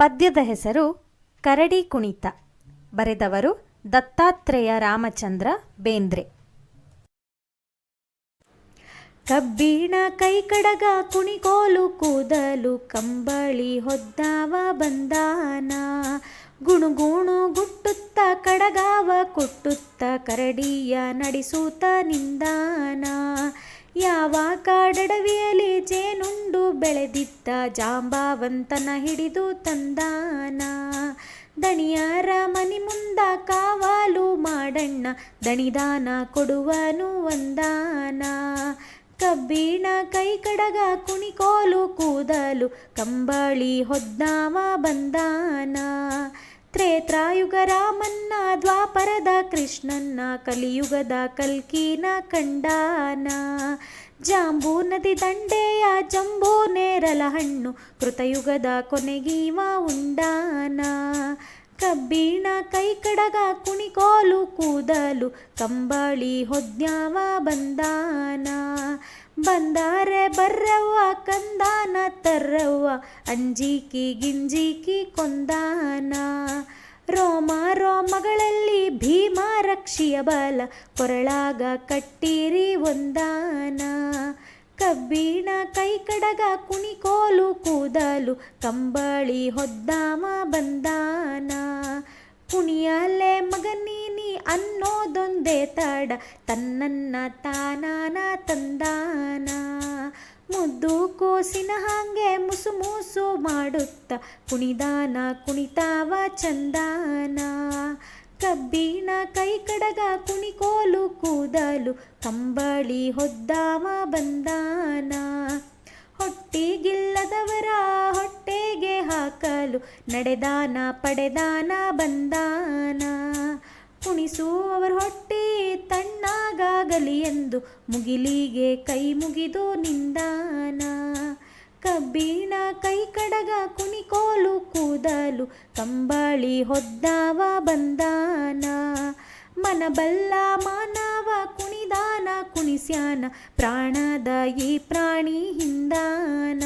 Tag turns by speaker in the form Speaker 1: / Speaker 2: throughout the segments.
Speaker 1: ಪದ್ಯದ ಹೆಸರು ಕರಡಿ ಕುಣಿತ. ಬರೆದವರು ದತ್ತಾತ್ರೇಯ ರಾಮಚಂದ್ರ ಬೇಂದ್ರೆ. ಕಬ್ಬಿಣ ಕೈ ಕಡಗ ಕುಣಿಕೋಲು ಕೂದಲು ಕಂಬಳಿ ಹೊದ್ದಾವ ಬಂದಾನ. ಗುಣುಗುಣು ಗುಟ್ಟುತ್ತ ಕಡಗಾವ ಕುಟ್ಟುತ್ತ ಕರಡಿಯ ನಡೆಸೂತ ನಿಂದಾನ. ಯಾವ ಕಾಡಡವಿಯಲಿ ಜೇನುಂಡು ಬೆಳೆದಿದ್ದ ಜಾಂಬಾವಂತನ ಹಿಡಿದು ತಂದಾನ. ದಣಿಯರ ಮನಿ ಮುಂದ ಕಾವಾಲು ಮಾಡಣ್ಣ, ದಣಿದಾನ ಕೊಡುವನು ಒಂದಾನ. ಕಬ್ಬಿಣ ಕೈ ಕಡಗ ಕುಣಿಕೋಲು ಕೂದಲು, ಕಂಬಳಿ ಹೊದ್ದಾವ ಬಂದಾನ. ತ್ರೇತ್ರಾಯುಗ ರಾಮನ್ನ, ದ್ವಾಪರದ ಕೃಷ್ಣನ್ನ, ಕಲಿಯುಗದ ಕಲ್ಕೀನ ಕಂಡಾನ. ಜಾಂಬೂ ನದಿ ದಂಡೆಯ ಜಂಬೂ ನೇರಲ ಹಣ್ಣು ಕೃತಯುಗದ ಕೊನೆಗೀವ ಉಂಡಾನ. ಕಬ್ಬಿಣ ಕೈ ಕಡಗ ಕುಣಿಕೋಲು ಕೂದಲು ಕಂಬಳಿ ಹೊದ್ಯಾವ ಬಂದಾನ. ಬಂದಾರೆ ಬರ್ರವ್ವ, ಕಂದಾನ ತರ್ರವ್ವ, ಅಂಜಿಕಿ ಗಿಂಜಿಕಿ ಕೊಂದಾನ. ರೋಮ ರೋಮಗಳಲ್ಲಿ ಭೀಮ ರಕ್ಷಿಯ ಬಲ, ಕೊರಳಾಗ ಕಟ್ಟಿರಿ ಒಂದಾನ. ಕಬ್ಬಿಣ ಕೈಕಡಗ ಕುಣಿಕೋಲು ಕೂದಲು ಕಂಬಳಿ ಹೊದ್ದಾಮ ಬಂದಾನ. ಕುಣಿಯಲೆ ಮಗನೀನಿ ಅನ್ನೋದೊಂದೇ ತಡ, ತನ್ನನ್ನ ತಾನಾನ ತಂದಾನ. ಮುದ್ದು ಕೋಸಿನ ಹಾಗೆ ಮುಸು ಮುಸು ಮಾಡುತ್ತ, ಕುಣಿದಾನ ಕುಣಿತಾವ ಚಂದಾನ. ಕಬ್ಬಿಣ ಕೈ ಕಡಗ ಕುಣಿಕೋಲು ಕೂದಲು ಕಂಬಳಿ ಹೊದ್ದಾವ ಬಂದಾನ. ಹೊಟ್ಟಿಗಿಲ್ಲದವರ ಹೊಟ್ಟೆಗೆ ಹಾಕಲು ನಡೆದಾನ ಪಡೆದಾನ ಬಂದಾನ. ಕುಣಿಸುವವರ ಹೊಟ್ಟೆ ತಣ್ಣಗಾಗಲಿ ಎಂದು ಮುಗಿಲಿಗೆ ಕೈ ಮುಗಿದು ನಿಂದಾನ. ಕಬ್ಬಿಣ ಕೈ ಕಡಗ ಕುಣಿಕೋಲು ಕೂದಲು ಕಂಬಳಿ ಹೊದ್ದಾವ ಬಂದಾನ. ಮನಬಲ್ಲ ಮಾನವ ಕುಣಿದಾನ, ಕುಣಿಸ್ಯಾನ ಪ್ರಾಣದ ಈ ಪ್ರಾಣಿ ಹಿಂದಾನ.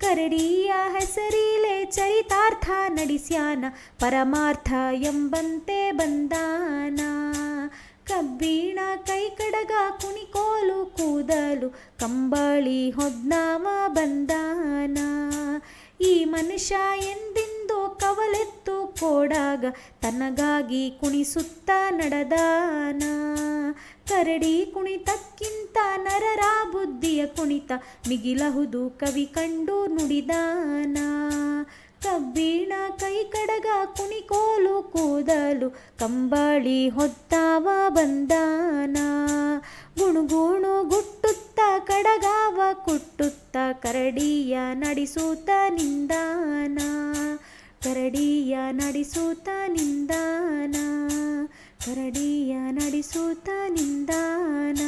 Speaker 1: ಕರಡಿಯ ಹೆಸರಿಲೆ ಚರಿತಾರ್ಥ ನಡೆಸ್ಯಾನ, ಪರಮಾರ್ಥ ಎಂಬಂತೆ ಬಂದಾನ. ಕಬ್ಬಿಣ ಕೈಕಡಗ ಕುಣಿಕೋಲು ಕೂದಲು, ಕಂಬಳಿ ಹೊದ್ನಾಮ ಬಂದಾನ. ಈ ಮನುಷ್ಯ ಎಂದೆಂದು ಕೋಡಾಗ ತನಗಾಗಿ ಕುಣಿಸುತ್ತ ನಡೆದಾನ. ಕರಡಿ ಕುಣಿತಕ್ಕಿಂತ ನರರ ಬುದ್ಧಿಯ ಕುಣಿತ ಮಿಗಿಲಹುದು ಕವಿ ಕಂಡು ನುಡಿದಾನ. ಕಬ್ಬಿಣ ಕೈ ಕಡಗ ಕುಣಿಕೋಲು ಕೂದಲು ಕಂಬಳಿ ಹೊತ್ತಾವ ಬಂದಾನ. ಗುಣುಗುಣು ಗುಟ್ಟುತ್ತ ಕಡಗಾವ ಕುಟ್ಟುತ್ತ ಕರಡಿಯ ನಡೆಸೂತ ನಿಂದಾನ. ಕರಡಿಯ ನಡೆಸೂತ ನಿಂದಾನ ಕರಡಿಯ ನಡೆಸೂತ ನಿಂದಾನ.